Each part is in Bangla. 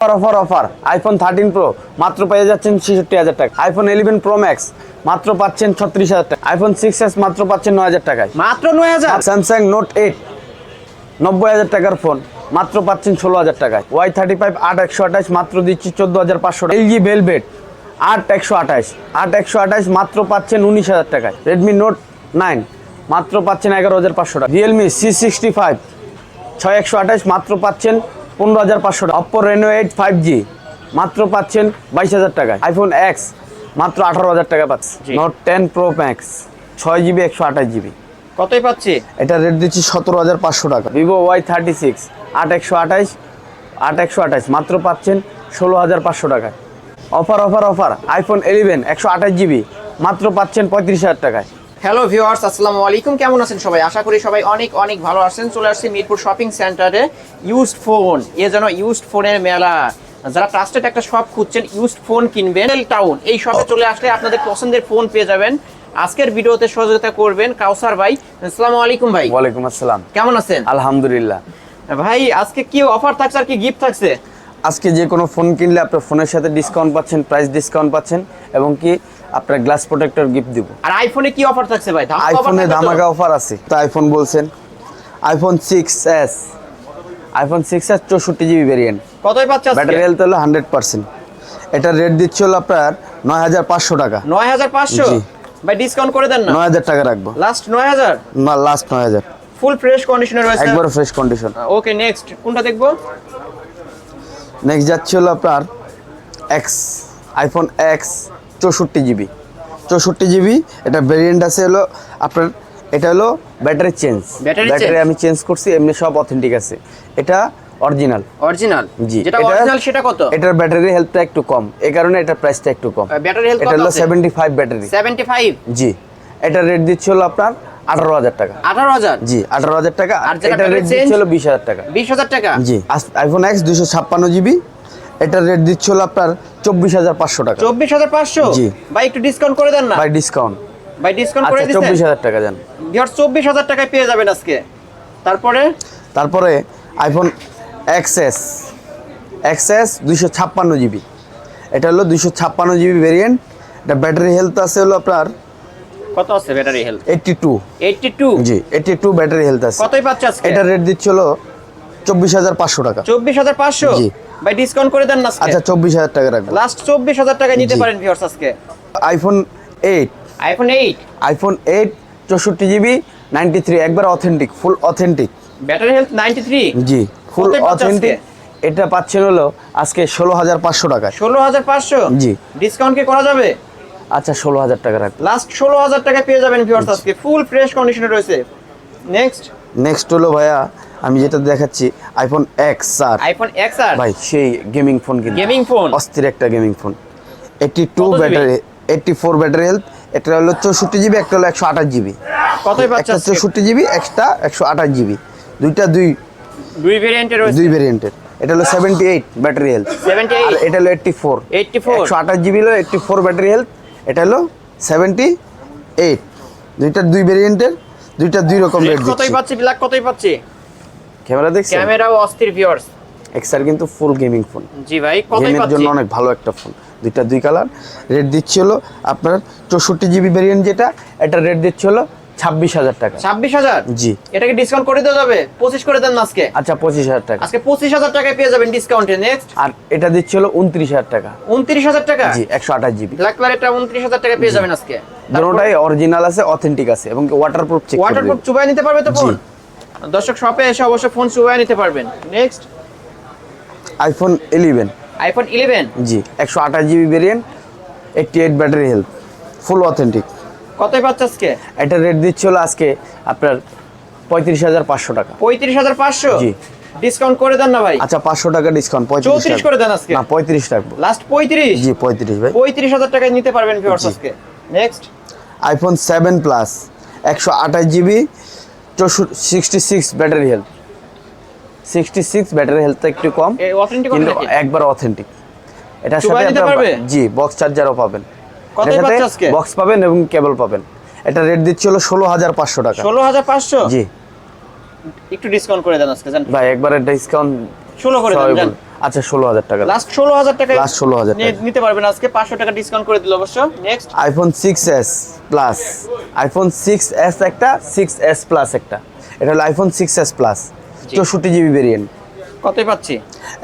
Offer offer offer iPhone thirteen pro মাত্র পেয়ে যাচ্ছেন ছেষট্টি হাজার টাকা। আইফোন ইলেভেন প্রো ম্যাক্স মাত্র পাচ্ছেন ছত্রিশ হাজার টাকা। আইফোন সিক্স এস মাত্র পাচ্ছেন নয় হাজার টাকায়। মাত্র নয় হাজার? স্যামসাং নোট এইট নব্বই হাজার টাকার ফোন মাত্র পাচ্ছেন ষোলো হাজার টাকায়। ওয়াই থার্টি ফাইভ আট একশো আঠাশ মাত্র দিচ্ছি চোদ্দ হাজার পাঁচশো এলজি ভেলভেট আট একশো আঠাশ। আট একশো আঠাশ মাত্র পাচ্ছেন উনিশ হাজার টাকায়। রেডমি নোট নাইন মাত্র পাচ্ছেন এগারো হাজার পাঁচশো টাকা। রিয়েলমি সি সিক্সটি ফাইভ ছয় একশো আঠাশ মাত্র পাচ্ছেন পনেরো হাজার পাঁচশো টাকা। Oppo Reno eight five G মাত্র পাচ্ছেন বাইশ হাজার টাকায়। আইফোন এক্স মাত্র আঠারো হাজার টাকা পাচ্ছে। নোট টেন প্রো ম্যাক্স ছয় জিবি একশো আঠাশ জিবি কতই পাচ্ছি? এটা রেট দিচ্ছি সতেরো হাজার পাঁচশো টাকা। ভিভো ওয়াই থার্টি সিক্স আট একশো আঠাইশ আট একশো আঠাইশ মাত্র পাচ্ছেন ষোলো হাজার পাঁচশো টাকায়। Offer offer offer iPhone eleven একশো আঠাশ জিবি মাত্র পাচ্ছেন পঁয়ত্রিশ হাজার টাকায়। হ্যালো ভিউয়ার্স আসসালামু আলাইকুম। কেমন আছেন সবাই? আশা করি সবাই অনেক অনেক ভালো আছেন। চলে আসছি মিরপুর শপিং সেন্টারে ইউজড ফোন এ যেন ইউজড ফোনের মেলা। যারা ট্রাস্টেড একটা শপ খুঁজছেন ইউজড ফোন কিনবেন। টাউন এই শপে চলে আসলে আপনাদের পছন্দের ফোন পেয়ে যাবেন। আজকের ভিডিওতে সহযোগিতা করবেন কাউসার ভাই। আসসালামু আলাইকুম ভাই। ওয়ালাইকুম আসসালাম। কেমন আছেন? আলহামদুলিল্লাহ। ভাই আজকে কি অফার থাকছে আর কি গিফট থাকছে? আজকে যে কোনো ফোন কিনলে আপনার ফোনের সাথে ডিসকাউন্ট পাচ্ছেন প্রাইস ডিসকাউন্ট পাচ্ছেন। এবং কি আপনার গ্লাস প্রোটেক্টর গিফট দিব। আর আইফোনে কি অফার থাকছে ভাই? আইফোনে? ধামাকা অফার আছে। তো আইফোন বলছেন iPhone six S iPhone six S চৌষট্টি জিবি ভেরিয়েন্ট কতই পাচ্ছে ব্যাটারি হেলথ হলো হান্ড্রেড পার্সেন্ট এটার রেট দিচ্ছে হলো আপনার নয় হাজার পাঁচশো টাকা। নয় হাজার পাঁচশো। ভাই ডিসকাউন্ট করে দেন না? নয় হাজার টাকা রাখব। লাস্ট নয় হাজার? না লাস্ট নয় হাজার। ফুল ফ্রেশ কন্ডিশনে রয়েছে? একবার ফ্রেশ কন্ডিশন ওকে নেক্সট কোনটা দেখব? নেক্সট যাচ্ছে হলো আপনার এক্স আইফোন এক্স চৌষট্টি জিবি। চৌষট্টি জিবি এটা ভেরিয়েন্ট আছে হলো আপনার এটা হলো ব্যাটারি চেঞ্জ। ব্যাটারি আমি চেঞ্জ করছি এমনি সব অথেন্টিক আছে। এটা অরিজিনাল অরিজিনাল জি। যেটা অরিজিনাল সেটা কত? এটার ব্যাটারি হেলথটা একটু কম। এই কারণে এটার প্রাইসটা একটু কম। ব্যাটারি হেলথ এটা হলো আছে? সেভেন্টি ফাইভ ব্যাটারি 75 জি। এটা রেট দিচ্ছে হলো আপনার আঠারো হাজার টাকা। 18000 জি আঠারো হাজার টাকা। আর এটা রেট দিচ্ছে হলো বিশ হাজার টাকা। 20000 টাকা? জি। আইফোন এক্স দুশো ছাপ্পান্ন জিবি এটার রেট দিচ্ছে হলো আপনার চব্বিশ হাজার পাঁচশো টাকা। 24500 জি। ভাই একটু ডিসকাউন্ট করে দেন না। বাই ডিসকাউন্ট ভাই ডিসকাউন্ট করে আচ্ছা দিচ্ছেন? চব্বিশ হাজার টাকা যান ভিউয়ার 24000 টাকায় পেয়ে যাবেন আজকে। তারপরে? তারপরে আইফোন এক্সএস এক্সএস দুশো ছাপ্পান্ন জিবি। এটা হলো দুশো ছাপ্পান্ন জিবি ভেরিয়েন্ট এটা ব্যাটারি হেলথ আছে হলো আপনার কত আছে ব্যাটারি হেলথ এইটটি টু 82 জি এইটটি টু ব্যাটারি হেলথ আছে। কতই পাচ্ছে আজকে? এটার রেট দিচ্ছে হলো চব্বিশ হাজার পাঁচশো টাকা। 24500 জি। ভাই ডিসকাউন্ট করে দেন না আচ্ছা চব্বিশ হাজার টাকা রাখব। লাস্ট 24000 টাকা নিতে পারেন ভিউয়ার্স আজকে। IPhone eight iPhone 8 iPhone eight চৌষট্টি জিবি নাইনটি থ্রি একবার authentic full authentic battery health 93 জি ফুল অথেন্টিক এটা পাচ্ছেন হলো আজকে ষোলো হাজার পাঁচশো টাকা। ষোলো হাজার পাঁচশো? জি। ডিসকাউন্ট কি করা যাবে? আচ্ছা ষোলো হাজার টাকা রাখব। লাস্ট ষোলো হাজার টাকা পেয়ে যাবেন ভিউয়ার্স আজকে। ফুল ফ্রেশ কন্ডিশনে রয়েছে। নেক্সট নেক্সট হলো ভাইয়া আমি যেটা দেখাচ্ছি iPhone X R iPhone X R ভাই সেই গেমিং ফোন কিন্তু গেমিং ফোন অস্থির একটা gaming phone eighty two? Battery eighty four battery health একটা হলো চৌষট্টি জিবি একটা হলো একশো আঠাশ জিবি কতই পাচ্ছে? একটা চৌষট্টি জিবি একটা একশো আঠাশ জিবি দুইটা দুই দুই ভেরিয়েন্টে রয়েছে। দুই ভেরিয়েন্টের এটা হলো seventy eight battery health seventy এটা হলো এইটটি ফোর এইটটি ফোর একশো আঠাশ জিবি হলো এইটটি ফোর ব্যাটারি হেলথ এটা হলো সেভেন্টি এইট দুইটা দুই ভেরিয়েন্টের দুইটা দুই রকম রেট কতই পাচ্ছি? ব্ল্যাক কতই পাচ্ছি? ক্যামেরা দেখছেন? ক্যামেরাও অস্থির ভিউয়ার্স এক্সআর কিন্তু ফুল গেমিং ফোন জি ভাই গেমের জন্য অনেক ভালো একটা ফোন দুইটা দুই কালার রেট দিচ্ছে হলো আপনার চৌষট্টি জিবি ভেরিয়েন্ট যেটা এটা রেট দিচ্ছে হলো ছাব্বিশ হাজার টাকা। ছাব্বিশ হাজার? জি। এটাকে ডিসকাউন্ট করে দেওয়া যাবে? পঁচিশ করে দেন আজকে? আচ্ছা পঁচিশ হাজার টাকা। আজকে পঁচিশ হাজার টাকায় পেয়ে যাবেন ডিসকাউন্টে নেক্সট আর এটা দিচ্ছে হলো উনত্রিশ হাজার টাকা। উনত্রিশ হাজার টাকা? জি একশো আঠাশ জিবি ব্ল্যাক কালারটা উনত্রিশ হাজার টাকা পেয়ে যাবেন আজকে। দুটোটাই অরিজিনাল আছে অথেন্টিক আছে এবং ওয়াটারপ্রুফ চেক ওয়াটারপ্রুফ চুবাই নিতে পারবে তো ফোন দর্শক শপে এসে অবশ্যই ফোন চুবাই নিতে পারবেন। Next iPhone eleven iPhone eleven জি একশো আঠাশ GB variant eighty eight battery health full authentic কতই পাচ্ছে আজকে? এটা রেট দিচ্ছে হলো আজকে আপনার পঁয়ত্রিশ হাজার পাঁচশো টাকা। পঁয়ত্রিশ হাজার পাঁচশো? জি। ডিসকাউন্ট করে দেন না ভাই? আচ্ছা পাঁচশো টাকা ডিসকাউন্ট পঁয়ত্রিশ করে দেন আজকে? না পঁয়ত্রিশ রাখব। লাস্ট পঁয়ত্রিশ? জি পঁয়ত্রিশ ভাই। পঁয়ত্রিশ হাজার টাকায় নিতে পারবেন ভিউয়ার্স আজকে। নেক্সট আইফোন সেভেন প্লাস একশো আঠাশ GB sixty six battery health sixty six battery health একটু কম কিন্তু একবার অথেন্টিক এটার সাথে? জি বক্স চার্জারও পাবেন। এটার সাথে বক্স পাবেন এবং কেবল পাবেন। এটা রেট দিচ্ছে হলো ষোলো হাজার পাঁচশো টাকা। ষোলো হাজার পাঁচশো? জি। একটু ডিসকাউন্ট করে দেন আজকে ভাই একবারে ডিসকাউন্ট ষোলো করে দেন আচ্ছা ষোলো হাজার টাকা। লাস্ট ষোলো হাজার টাকা Last 16,000 টাকা। নিতে পারবেন। আজকে পাঁচশো টাকা ডিসকাউন্ট করে দিল অবশ্য। Next iPhone six S plus iPhone six S একটা সিক্স এস প্লাস একটা। এটা হলো আইফোন সিক্স এস প্লাস চৌষট্টি জিবি ভেরিয়েন্ট কতই পাচ্ছি?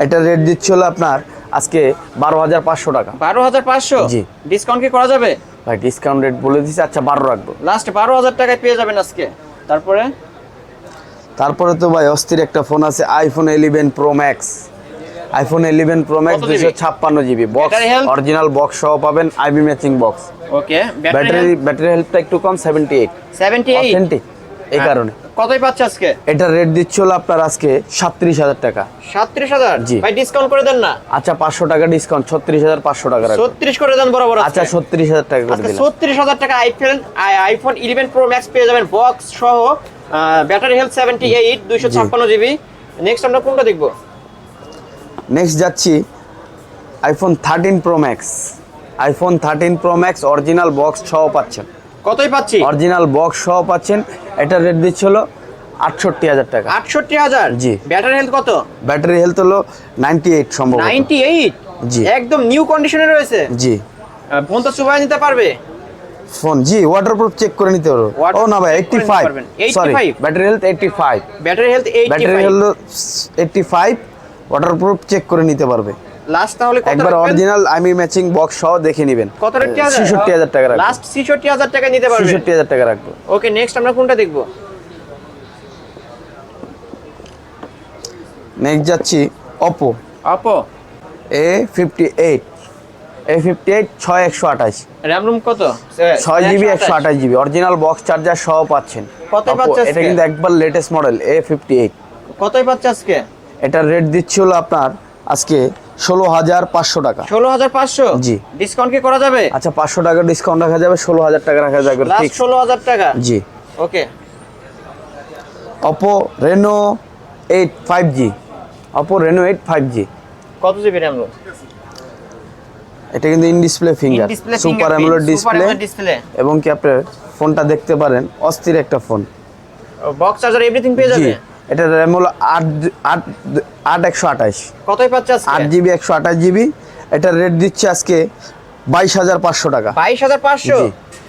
এটা রেট দিচ্ছে হলো আপনার আজকে বারো হাজার পাঁচশো টাকা। বারো হাজার পাঁচশো? জি। ডিসকাউন্ট কি করা যাবে? ভাই ডিসকাউন্ট রেট বলে দিচ্ছি আচ্ছা বারো রাখব। লাস্ট বারো হাজার টাকায় পেয়ে যাবেন আজকে। তারপরে? তারপরে তো ভাই অস্থির একটা ফোন আছে iPhone eleven pro max iPhone eleven pro max দুশো ছাপ্পান্ন জিবি বক্স অরিজিনাল বক্স সহ পাবেন IB matching box okay battery battery হেল্থটা একটু কম seventy eight seventy eight authentic এই কারণে। কতই পাচ্ছে আজকে? এটা রেট দিচ্ছে হলো আপনার আজকে সাতত্রিশ হাজার টাকা। সাতত্রিশ হাজার? জি। ভাই ডিসকাউন্ট করে দেন না। আচ্ছা পাঁচশো টাকা ডিসকাউন্ট ছত্রিশ হাজার পাঁচশো টাকা ছত্রিশ করে দেন বরাবর আচ্ছা ছত্রিশ হাজার টাকা করে দিলাম। ছত্রিশ হাজার টাকা iPhone iPhone eleven pro max পেয়ে যাবেন বক্স সহ ব্যাটারি হেলথ সেভেন্টি এইট দুইশো ছাপ্পান্ন জিবি নেক্সট আমরা কোনটা দেখব? নেক্সট যাচ্ছি iPhone thirteen pro max iPhone thirteen pro max original box সহ পাচ্ছেন। কতই পাচ্ছি? অরিজিনাল বক্স সহ পাচ্ছেন। এটা রেট দিচ্ছে হলো আটষট্টি হাজার টাকা। আটষট্টি হাজার? জি। ব্যাটারি হেলথ কত? ব্যাটারি হেলথ হলো নাইনটি এইট সম্ভবত। নাইনটি এইট জি। একদম নিউ কন্ডিশনে রয়েছে? জি। ফোন তো চুবাই নিতে পারবে। ফোন জি ওয়াটারপ্রুফ চেক করে নিতে পারব ও না ভাই check এইটটি করে নিতে ফাইভ পারবেন। Sorry battery health eighty five battery health eight battery হলো এইটটি ফাইভ ওয়াটারপ্রুফ চেক করে নিতে পারবে। লাস্ট তাহলে কত একবার অরিজিনাল আইমি ম্যাচিং বক্স সহ দেখে নেবেন। কত রেট ছেষট্টি হাজার টাকা রাখব। লাস্ট ছেষট্টি হাজার টাকা নিতে পারবে? ছেষট্টি হাজার টাকা রাখব। ওকে নেক্সট আমরা কোনটা দেখব? নেক্সট যাচ্ছি Oppo Oppo A fifty eight A fifty eight ছয় একশো আঠাশ। র্যাম রুম কত? ছয় জিবি একশো আঠাশ জিবি অরিজিনাল বক্স চার্জার সহ পাচ্ছেন। কত Oppo, পাচ্ছে এটা কিন্তু একবার latest model A fifty eight কতই পাচ্ছে আজকে? এটার রেট দিচ্ছে হলো আপনার আজকে ষোলো হাজার পাঁচশো টাকা। ষোলো হাজার পাঁচশো? জি। ডিসকাউন্ট কি করা যাবে? আচ্ছা পাঁচশো টাকা ডিসকাউন্ট রাখা যাবে ষোলো হাজার টাকা রাখা যাবে ষোলো হাজার টাকা? জি। Okay Oppo Reno eight five G Oppo Reno eight five G কত জিবি র্যাম এটা কিন্তু in display finger super AMOLED display এবং কি আপনার ফোনটা দেখতে পারেন অস্থির একটা ফোন বক্স চার্জার এভরিথিং পেয়ে যাবে? এটা র্যাম হলো আট আট আট একশো আঠাশ। কতই পাচ্ছে আট জিবি একশো আঠাশ জিবি। এটার রেট দিচ্ছে আজকে বাইশ হাজার পাঁচশো টাকা। বাইশ হাজার পাঁচশো।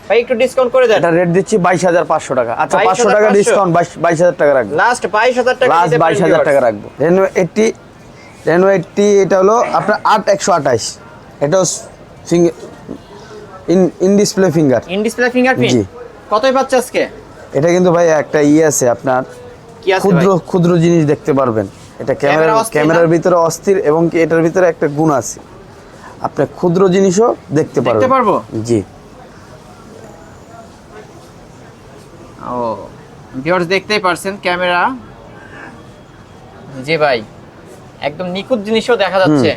ভাই একটু ডিসকাউন্ট করে দেন। এটা রেট দিচ্ছি বাইশ হাজার পাঁচশো টাকা। আচ্ছা 22,500 পাঁচশো টাকা ডিসকাউন্ট বাইশ বাইশ হাজার টাকা রাখব। লাস্ট বাইশ হাজার টাকা লাস্ট দিতে বাইশ পারেন হাজার viewers। টাকা রাখব। রেনো এইটটি রেনো এইটটি এটা হলো আপনার আট একশো আঠাশ। এটাও finger in in display finger in display fingerprint. কতই পাচ্ছে আজকে? এটা কিন্তু ভাই একটা ইয়ে আছে আপনার কি আছে ক্ষুদ্র ক্ষুদ্র জিনিস দেখতে পারবেন। এটা ক্যামেরা ক্যামেরা ক্যামেরার ভিতরে অস্থির এবং কি এটার ভিতরে একটা গুণ আছে। আপনি ক্ষুদ্র জিনিসও দেখতে পারবেন। দেখতে পারব? জি। ও ভিউয়ার্স দেখতেই পারছেন ক্যামেরা। জি ভাই একদম নিখুঁত জিনিসও দেখা যাচ্ছে।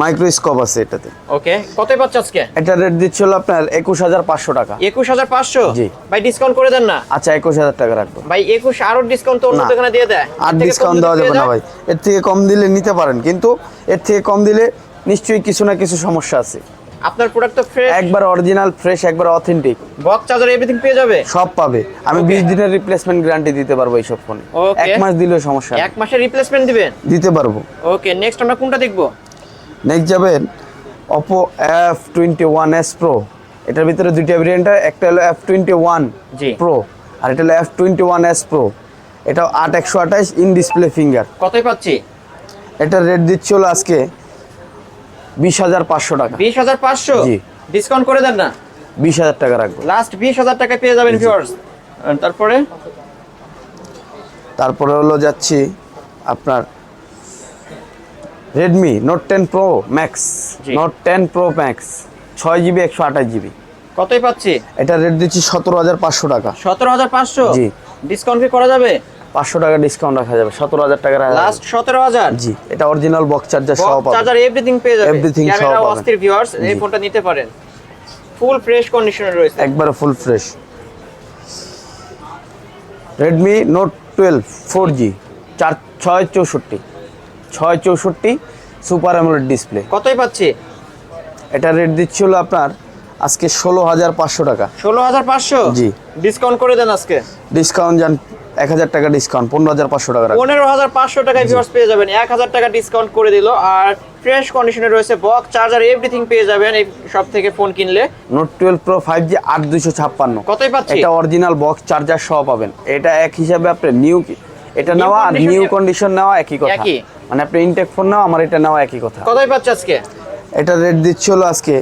মাইক্রোস্কোপ আছে এটাতে। ওকে কতই পাচ্ছে আজকে? এটা রেট দিচ্ছে হলো আপনার একুশ হাজার পাঁচশো টাকা। একুশ হাজার পাঁচশো? জি। ভাই ডিসকাউন্ট করে দেন না। আচ্ছা একুশ হাজার টাকা রাখব। ভাই একুশ আরও ডিসকাউন্ট তো অন্য দোকানে দিয়ে দেয়। আর ডিসকাউন্ট দেওয়া যাবে না ভাই। এর থেকে কম দিলে নিতে পারেন কিন্তু এর থেকে কম দিলে নিশ্চয়ই কিছু না কিছু সমস্যা আছে। আপনার প্রোডাক্ট তো ফ্রেশ একবার অরিজিনাল ফ্রেশ একবার অথেন্টিক বক্স চার্জার এভরিথিং পেয়ে যাবে? সব পাবে। আমি Okay. বিশ দিনের রিপ্লেসমেন্ট গ্যারান্টি দিতে পারব এইসব ফোনে এক মাস দিলেও সমস্যা এক মাসের রিপ্লেসমেন্ট দিবেন? দিতে পারব। ওকে নেক্সট আমরা কোনটা দেখব? নেক্সট যাবেন Oppo F twenty one S pro এটার ভিতরে দুইটা ভেরিয়েন্ট একটা হলো এফ টোয়েন্টি ওয়ান জি। প্রো আর এটা হলো F twenty one S pro এটাও আট একশো আঠাশ ইন ডিসপ্লে ফিঙ্গার কতই পাচ্ছি? এটার রেট দিচ্ছে হলো আজকে বিশ হাজার পাঁচশো টাকা। বিশ হাজার পাঁচশো? জি। ডিসকাউন্ট করে দেন না? বিশ হাজার টাকা রাখব। লাস্ট বিশ হাজার টাকা পেয়ে যাবেন ভিউয়ার্স তারপরে? তারপরে হলো যাচ্ছি আপনার Redmi note ten pro max note ten pro max ছয় জিবি একশো আঠাশ জিবি কতই পাচ্ছি? এটা রেট দিচ্ছি সতেরো হাজার পাঁচশো টাকা। সতেরো হাজার পাঁচশো? জি। ডিসকাউন্ট কি করা যাবে? পাঁচশো টাকা ডিসকাউন্ট রাখা যাবে সতেরো হাজার টাকা লাস্ট সতেরো হাজার? জি এটা অরিজিনাল বক্স চার্জার সহ পাবেন। চার্জার এভরিথিং পেয়ে যাবে। Everything সহ পাবেন। অস্থির ভিউয়ার্স এই ফোনটা নিতে পারেন। ফুল ফ্রেশ কন্ডিশনে রয়েছে। একবারে full fresh Redmi note twelve four G চার ছয় চৌষট্টি। ছয় চৌষট্টি সুপার অ্যামোলেড ডিসপ্লে। কতই পাচ্ছি? এটা রেট দিচ্ছি হলো আপনার আজকে ষোলো হাজার পাঁচশো টাকা। ষোলো হাজার পাঁচশো? জি। ডিসকাউন্ট করে দেন আজকে? ডিসকাউন্ট যান এক হাজার টাকা ডিসকাউন্ট পনেরো হাজার পাঁচশো টাকা পনেরো হাজার পাঁচশো টাকায় ভিউয়ার্স পেয়ে যাবেন। এক হাজার টাকা ডিসকাউন্ট করে দিল। আর ফ্রেশ কন্ডিশনে রয়েছে বক্স চার্জার এভরিথিং পেয়ে যাবেন এই সব থেকে ফোন কিনলে। Note twelve pro five G আট দুইশো ছাপ্পান্ন। কতই পাচ্ছি? এটা অরিজিনাল বক্স চার্জার সহ পাবেন। এটা এক হিসাবে আপনি নিউ এটা নেওয়া আর নিউ কন্ডিশন নেওয়া একই কথা। একই। মানে আপনি ইনটেক ফোন নেওয়া আমার এটা নেওয়া একই কথা। কতই পাচ্ছে আজকে? এটা রেট দিচ্ছে হলো আজকে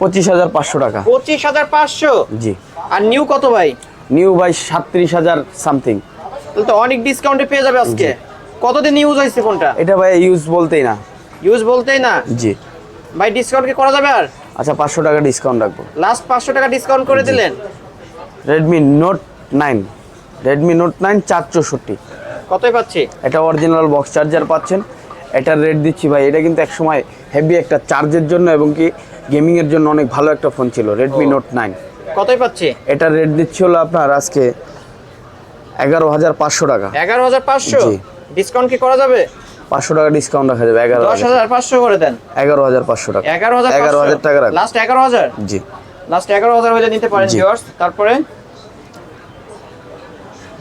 পঁচিশ হাজার পাঁচশো টাকা। পঁচিশ হাজার পাঁচশো? জি। আর নিউ কত ভাই? নিউ বাই সাতত্রিশ হাজার সামথিং তাহলে তো অনেক ডিসকাউন্টে পেয়ে যাবে আজকে। কতদিন ইউজ হয়েছে ফোনটা এটা ভাই ইউজ বলতেই না। ইউজ বলতেই না? জি। ভাই ডিসকাউন্ট কি করা যাবে আর? আচ্ছা পাঁচশো টাকা ডিসকাউন্ট রাখব। লাস্ট পাঁচশো টাকা ডিসকাউন্ট করে দিলেন? Redmi note nine Redmi note nine চার চৌষট্টি কতই পাচ্ছি? এটা অরিজিনাল বক্স চার্জার পাচ্ছেন। এটার রেট দিচ্ছি ভাই এটা কিন্তু একসময় হেভি একটা চার্জের জন্য এবং কি গেমিংয়ের জন্য অনেক ভালো একটা ফোন ছিল রেডমি নোট নাইন কতই পাচ্ছি? এটার রেট দিচ্ছি হলো আপনার আজকে এগারো হাজার পাঁচশো টাকা। এগারো হাজার পাঁচশো? ডিসকাউন্ট কি করা যাবে? পাঁচশো টাকা ডিসকাউন্ট রাখা যাবে এগারো দশ হাজার পাঁচশো করে দেন। এগারো হাজার পাঁচশো টাকা। এগারো হাজার এগারো হাজার টাকা লাস্ট এগারো হাজার? জি। লাস্ট এগারো হাজার হলে নিতে পারেন। ভিউয়ার্স তারপরে?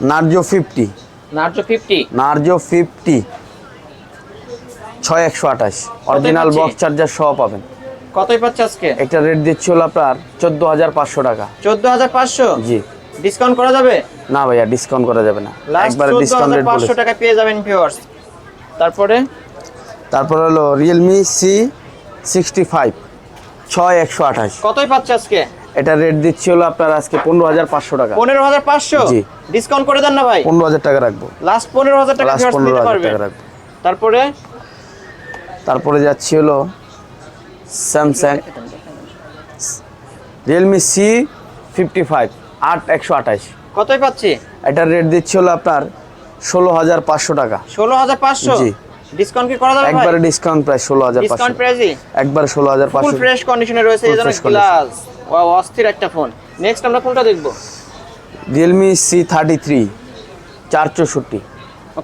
Narzo fifty. Narzo fifty? Narzo fifty. ছয় একশো আঠাশ। অরিজিনাল বক্স চার্জার সহ পাবেন। কতই পাচ্ছে আজকে? একটা রেট দিচ্ছি হলো আপনার চোদ্দ হাজার পাঁচশো টাকা। চোদ্দ হাজার পাঁচশো? জি। ডিসকাউন্ট করা যাবে? না ভাইয়া ডিসকাউন্ট করা যাবে না। একবারে ডিসকাউন্ট রেট পাঁচশো টাকা পেয়ে যাবেন ভিউয়ার্স তারপরে? তারপর হলো রিয়েলমি সি সিক্সটি ফাইভ ছয় একশো আঠাশ। কতই পাচ্ছে আজকে? এটা রেট দিচ্ছি হলো আপনার আজকে পনেরো হাজার পাঁচশো টাকা। পনেরো হাজার পাঁচশো? জি। ডিসকাউন্ট করে দেন না ভাই? পনেরো হাজার টাকা রাখব। লাস্ট পনেরো হাজার টাকা লাস্ট পনেরো হাজার টাকা রাখব। তারপরে? তারপরে যাচ্ছি হলো Samsung Realme C fifty five আট একশো আঠাশ। কতই পাচ্ছি? এটার রেট দিচ্ছি হলো আপনার ষোলো হাজার পাঁচশো টাকা। ষোলো হাজার পাঁচশো? জি। ডিসকাউন্ট কি করা যাবে একবারে ডিসকাউন্ট প্রায় ষোলো হাজার ডিসকাউন্ট প্রাইসই একবারে ষোলো হাজার ফুল পাঁচশো ফ্রেশ কন্ডিশনে রয়েছে এই জন্য গ্লাস ওয়াও অস্থির একটা ফোন নেক্সট আমরা কোনটা দেখব? রিয়েলমি সি থার্টি থ্রি চার চৌষট্টি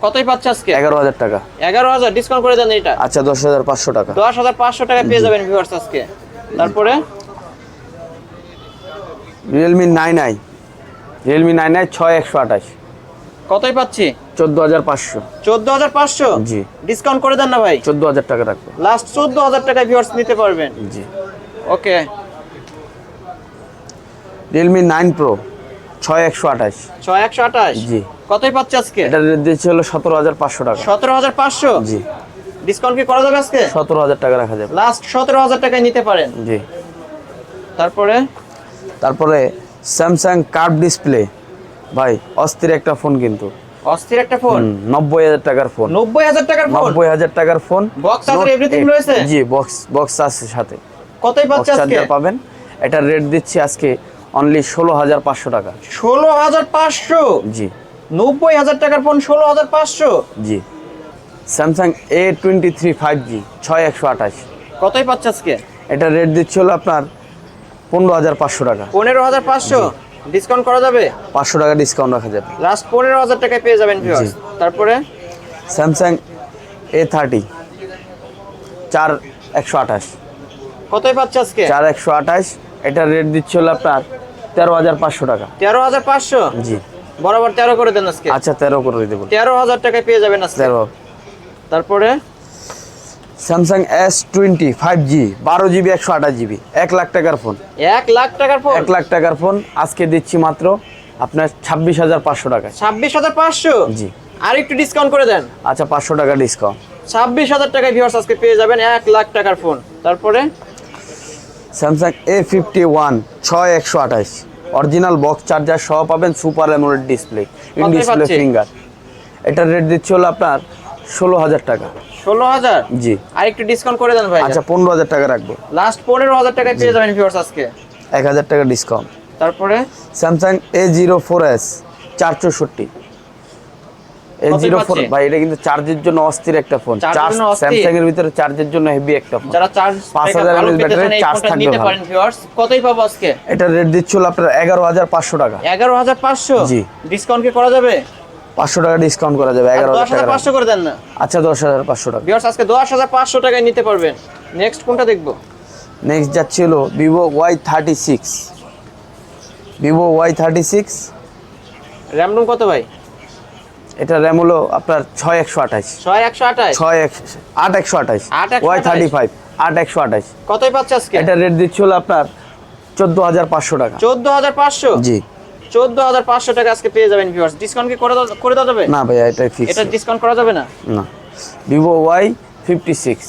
কতই পাচ্ছে আজকে? এগারো হাজার টাকা। এগারো হাজার ডিসকাউন্ট করে দেন এটা। আচ্ছা দশ হাজার পাঁচশো টাকা। দশ হাজার পাঁচশো টাকা পেয়ে যাবেন ভিউয়ার্স আজকে। তারপরে? Realme nine i Realme nine i ছয় একশো আঠাশ। কতই পাচ্ছি? চোদ্দ হাজার পাঁচশো। চোদ্দ হাজার পাঁচশো? জি। ডিসকাউন্ট করে দেন না ভাই? চোদ্দ হাজার টাকা রাখব। লাস্ট চোদ্দ হাজার টাকায় ভিউয়ার্স নিতে পারবেন। জি। ওকে রিয়েলমি নাইন প্রো ছয় একশো আঠাশ। ছয় একশো আঠাশ? জি। কতই পাচ্ছে আজকে? এটা রেট দিচ্ছে হলো সতেরো হাজার পাঁচশো টাকা। সতেরো হাজার পাঁচশো? জি। ডিসকাউন্ট কি করা যাবে আজকে? সতেরো হাজার টাকা রাখা যাবে। লাস্ট সতেরো হাজার টাকায় নিতে পারেন। জি। তারপরে? তারপরে স্যামসাং কার্ভ ডিসপ্লে ভাই অস্থির একটা ফোন কিন্তু। অস্থির একটা ফোন নব্বই হাজার টাকার ফোন নব্বই হাজার টাকার ফোন নব্বই হাজার টাকার ফোন বক্স আছে 8 রয়েছে? জি বক্স বক্স আছে সাথে। কতই পাচ্ছে আজকে? পাবেন। এটার রেট দিচ্ছি আজকে অনলি ষোলো হাজার পাঁচশো টাকা। ষোলো হাজার পাঁচশো? জি। নব্বই হাজার টাকার ফোন ষোলো হাজার পাঁচশো? জি। Samsung A twenty three five G ছয় একশো আঠাশ। কতই পাচ্ছে আজকে? এটা রেট দিচ্ছে হলো আপনার পনেরো হাজার পাঁচশো টাকা। পনেরো হাজার পাঁচশো? ডিসকাউন্ট করা যাবে? পাঁচশো টাকা ডিসকাউন্ট রাখা যাবে। লাস্ট পনেরো হাজার টাকায় পেয়ে যাবেন। তারপরে? স্যামসাং এ থার্টি চার একশো আঠাশ। কতই পাচ্ছে আজকে? চার একশো আঠাশ এটার রেট দিচ্ছে হলো আপনার তেরো হাজার পাঁচশো টাকা। তেরো হাজার পাঁচশো? জি। বরাবর তেরো করে দেন আজকে? আচ্ছা তেরো করে দেবো। তেরো হাজার টাকায় পেয়ে যাবেন আজকে। তেরো। তারপরে? Samsung S twenty five G বারো জিবি একশো আঠাশ জিবি এক লাখ টাকার ফোন। এক লাখ টাকার ফোন? এক লাখ টাকার ফোন আজকে দিচ্ছি মাত্র আপনার ছাব্বিশ হাজার পাঁচশো টাকা ছাব্বিশ হাজার পাঁচশো? জি। আর একটু ডিসকাউন্ট করে দেন। আচ্ছা পাঁচশো টাকা ডিসকাউন্ট ছাব্বিশ হাজার টাকায় ভিউয়ার্স আজকে পেয়ে যাবেন এক লাখ টাকার ফোন। তারপরে? স্যামসাং এ ফিফটি ওয়ান ছয় একশো আঠাশ অরিজিনাল বক্স চার্জার সহ পাবেন super AMOLED display in display finger এটার রেট দিচ্ছে হলো আপনার ষোলো হাজার টাকা। ষোলো হাজার? জি। আর একটু ডিসকাউন্ট করে দেন ভাই। আচ্ছা পনেরো হাজার টাকা রাখব। লাস্ট পনেরো হাজার টাকা পেয়ে যাবেন ভিউয়ার্স আজকে। এক হাজার টাকা ডিসকাউন্ট তারপরে? Samsung A zero four S চারশোষট্টি 04 চার্জের জন্য অস্থির একটা ফোন চার্জ ভিতরে চার্জের জন্য হেভি একটা ফোন যারা চার্জ 5000 এমএএইচ ব্যাটারি চার্জ থাকবে নিতে পারেন ডিসকাউন্ট কি করা যাবে? পাঁচশো টাকা ডিসকাউন্ট করা যাবে আচ্ছা, এগারো হাজার পাঁচশো করে দেন না। আচ্ছা দশ হাজার পাঁচশো টাকা। আজকে দশ হাজার পাঁচশো টাকায় নিতে পারবেন। নেক্সট কোনটা দেখব? নেক্সট যাচ্ছে Vivo Y thirty six Vivo Y thirty six RAM room কত ভাই? এটা র্যাম হলো আপনার ছয় একশো আঠাইশ ছয় একশো আঠাশ? ছয় আট একশো একশো ওয়াই থার্টি ফাইভ আট একশো আঠাইশ কতই পাচ্ছে আজকে? এটা রেট দিচ্ছি হলো আপনার চোদ্দ হাজার পাঁচশো টাকা। চোদ্দ হাজার পাঁচশো? জি। চোদ্দ হাজার পাঁচশো টাকা আজকে পেয়ে যাবেন ভিউয়ার্স ডিসকাউন্ট কি করে করে দেওয়া যাবে? না ভাইয়া এটা ফিক্স এটা ডিসকাউন্ট করা যাবে না? না। Vivo Y fifty six.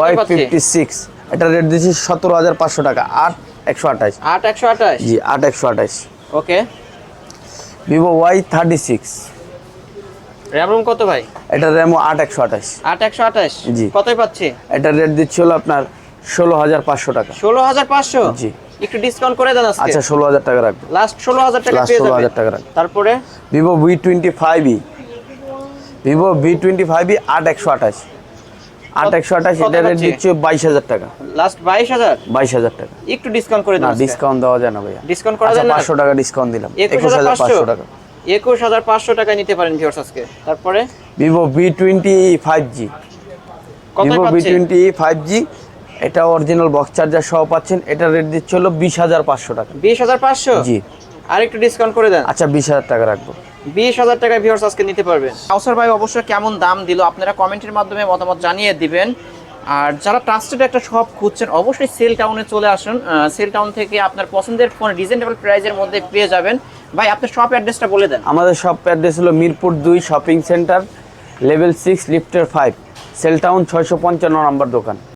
Y fifty six. এটা রেট দিচ্ছি সতেরো হাজার পাঁচশো টাকা আট একশো আঠাইশ আট একশো আঠাশ? জি আট একশো আঠাইশ okay Vivo Y thirty six. RAM room কত ভাই? এটা র্যামও আট একশো আঠাইশ আট একশো আঠাশ? জি। কতই পাচ্ছে? এটা রেট দিচ্ছি হলো আপনার ষোলো হাজার পাঁচশো টাকা। ষোলো হাজার পাঁচশো? জি। একটু ডিসকাউন্ট করে দেন আজকে। আচ্ছা ষোলো হাজার টাকা রাখব। লাস্ট ষোলো হাজার টাকা Last পেয়ে 16,000 টাকা রাখব। তারপরে? Vivo V twenty five E Vivo V twenty five E আট একশো আঠাশ। আট একশো আঠাশ এটা রেট? দিচ্ছে বাইশ হাজার টাকা। লাস্ট বাইশ হাজার? বাইশ হাজার টাকা। একটু ডিসকাউন্ট করে না দেন ডিসকাউন্ট দেওয়া যায় না ভাইয়া। ডিসকাউন্ট করা আচ্ছা যায় পাঁচশো টাকা ডিসকাউন্ট দিলাম। একুশ হাজার পাঁচশো। টাকা। একুশ হাজার পাঁচশো টাকায় নিতে পারেন ভিউয়ার্স আজকে। তারপরে? Vivo V twenty five G Vivo V twenty five G এটা অরিজিনাল বক্স চার্জার সহ পাচ্ছেন। এটা রেট দিচ্ছে হলো বিশ হাজার পাঁচশো টাকা। বিশ হাজার পাঁচশো? জি। আর একটু ডিসকাউন্ট করে দেন। আচ্ছা বিশ হাজার টাকা রাখব। বিশ হাজার টাকায় ভিউয়ার্স আজকে নিতে পারবেন। কাউসার ভাই অবশ্যই কেমন দাম দিল আপনারা কমেন্টের মাধ্যমে মতামত জানিয়ে দিবেন। আর যারা ট্রাস্টেড একটা শপ খুঁজছেন, অবশ্যই সেল টাউনে চলে আসুন। সেল টাউন থেকে আপনার পছন্দের ফোন রিজনেবল প্রাইজের মধ্যে পেয়ে যাবেন। ভাই, আপনার শপ অ্যাড্রেসটা বলে দেন। আমাদের শপ অ্যাড্রেস হলো মিরপুর দুই শপিং সেন্টার লেভেল সিক্স লিফটের ফাইভ সেল টাউন ছয়শো পঞ্চান্ন নম্বর দোকান।